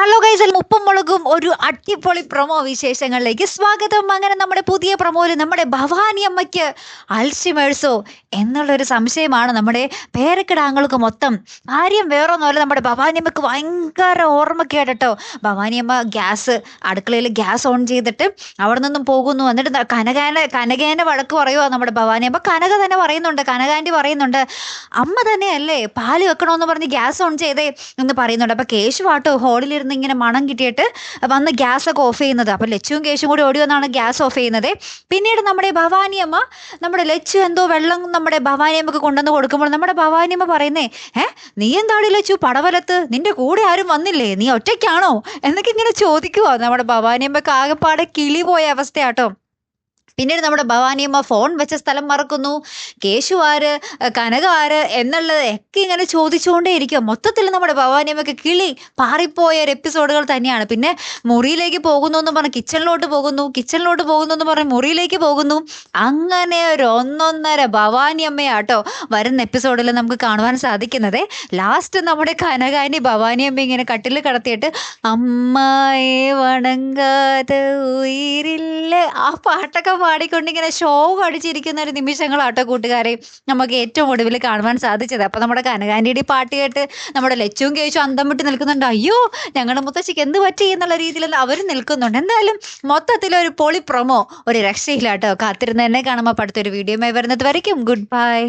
Hello guys ഉപ്പും മുളകും ഒരു അടിപൊളി പ്രൊമോ വിശേഷങ്ങളിലേക്ക് സ്വാഗതം. അങ്ങനെ നമ്മുടെ പുതിയ പ്രൊമോയിൽ നമ്മുടെ ഭവാനി അമ്മയ്ക്ക് അൽഷിമേഴ്സോ എന്നുള്ളൊരു സംശയമാണ് നമ്മുടെ പേരക്കിടാങ്ങൾക്ക് മൊത്തം. കാര്യം വേറൊന്നുമല്ല നമ്മുടെ ഭവാനി അമ്മയ്ക്ക് ഭയങ്കര ഓർമ്മക്കേട്ടോ കേട്ടോ ഭവാനി അമ്മ ഗ്യാസ് അടുക്കളയിൽ ഗ്യാസ് ഓൺ ചെയ്തിട്ട് അവിടെ നിന്നും പോകുന്നു. എന്നിട്ട് കനകേന കനകേനെ വഴക്ക് പറയുമോ നമ്മുടെ ഭവാനി അമ്മ. കനക തന്നെ പറയുന്നുണ്ട് കനകാന്റെ പറയുന്നുണ്ട്. അമ്മ തന്നെയല്ലേ പാൽ വെക്കണമെന്ന് പറഞ്ഞ് ഗ്യാസ് ഓൺ ചെയ്തേ എന്ന് പറയുന്നുണ്ട്. അപ്പോൾ കേശുവാട്ടോ ഹോളിലിരുന്ന് ഇങ്ങനെ മണം കിട്ടിയിട്ട് വന്ന് ഗ്യാസ് ഒക്കെ ഓഫ് ചെയ്യുന്നത്. അപ്പോൾ ലച്ചുവും കേശും കൂടി ഓടി വന്നാണ് ഗ്യാസ് ഓഫ് ചെയ്യുന്നത്. പിന്നീട് നമ്മുടെ ഭവാനിയമ്മ നമ്മുടെ ലച്ചു എന്തോ വെള്ളം നമ്മുടെ ഭവാനിയമ്മക്ക് കൊണ്ടുവന്ന് കൊടുക്കുമ്പോൾ നമ്മുടെ ഭവാനിയമ്മ പറയുന്നേ ഏ നീ എന്താണ് ലച്ചു പടവലത്ത്? നിന്റെ കൂടെ ആരും വന്നില്ലേ? നീ ഒറ്റയ്ക്കാണോ? എന്നൊക്കെ ഇങ്ങനെ ചോദിക്കുവാ. നമ്മുടെ ഭവാനിയമ്മക്ക് ആകെപ്പാടെ കിളി പോയ അവസ്ഥയാട്ടോ. പിന്നീട് നമ്മുടെ ഭവാനിയമ്മ ഫോൺ വെച്ച സ്ഥലം മറക്കുന്നു. കേശു ആര് കനക ആര് എന്നുള്ളത് ഒക്കെ ഇങ്ങനെ ചോദിച്ചുകൊണ്ടേ ഇരിക്കുക മൊത്തത്തിൽ നമ്മുടെ ഭവാനിയമ്മക്ക് കിളി പാറിപ്പോയ ഒരു എപ്പിസോഡുകൾ തന്നെയാണ്. പിന്നെ മുറിയിലേക്ക് പോകുന്നു എന്ന് പറഞ്ഞ് കിച്ചണിലോട്ട് പോകുന്നു കിച്ചണിലോട്ട് പോകുന്നു എന്ന് പറഞ്ഞ് മുറിയിലേക്ക് പോകുന്നു. അങ്ങനെ ഒരു ഒന്നൊന്നര ഭവാനിയമ്മയാട്ടോ വരുന്ന എപ്പിസോഡിൽ നമുക്ക് കാണുവാൻ സാധിക്കുന്നത്. ലാസ്റ്റ് നമ്മുടെ കനകാനി ഭവാനിയമ്മ ഇങ്ങനെ കട്ടിൽ കടത്തിയിട്ട് അമ്മയെ വണങ്ങാതെ ഉയിരില്ല. ആ പാട്ടൊക്കെ പാടിക്കൊണ്ട് ഇങ്ങനെ ഷോ അടിച്ചിരിക്കുന്ന ഒരു നിമിഷങ്ങളാട്ടോ കൂട്ടുകാരെ. നമുക്ക് ഏറ്റവും ഒടുവിൽ കാണുവാൻ സാധിച്ചത്. അപ്പോൾ നമ്മുടെ കനകാൻഡിയുടെ പാട്ട് കേട്ട് നമ്മുടെ ലച്ചുവും കേശും അന്തം വിട്ട് നിൽക്കുന്നുണ്ട്. അയ്യോ ഞങ്ങളുടെ മുത്തശ്ശിക്ക് എന്ത് പറ്റി എന്നുള്ള രീതിയിൽ അവർ നിൽക്കുന്നുണ്ട്. എന്തായാലും മൊത്തത്തിൽ ഒരു പൊളി പ്രൊമോ ഒരു രക്ഷയില്ലാട്ടോ. കാത്തിരുന്ന് തന്നെ കാണുമ്പോൾ അടുത്തൊരു വീഡിയോയുമായി വരുന്നത് വരയ്ക്കും. Good bye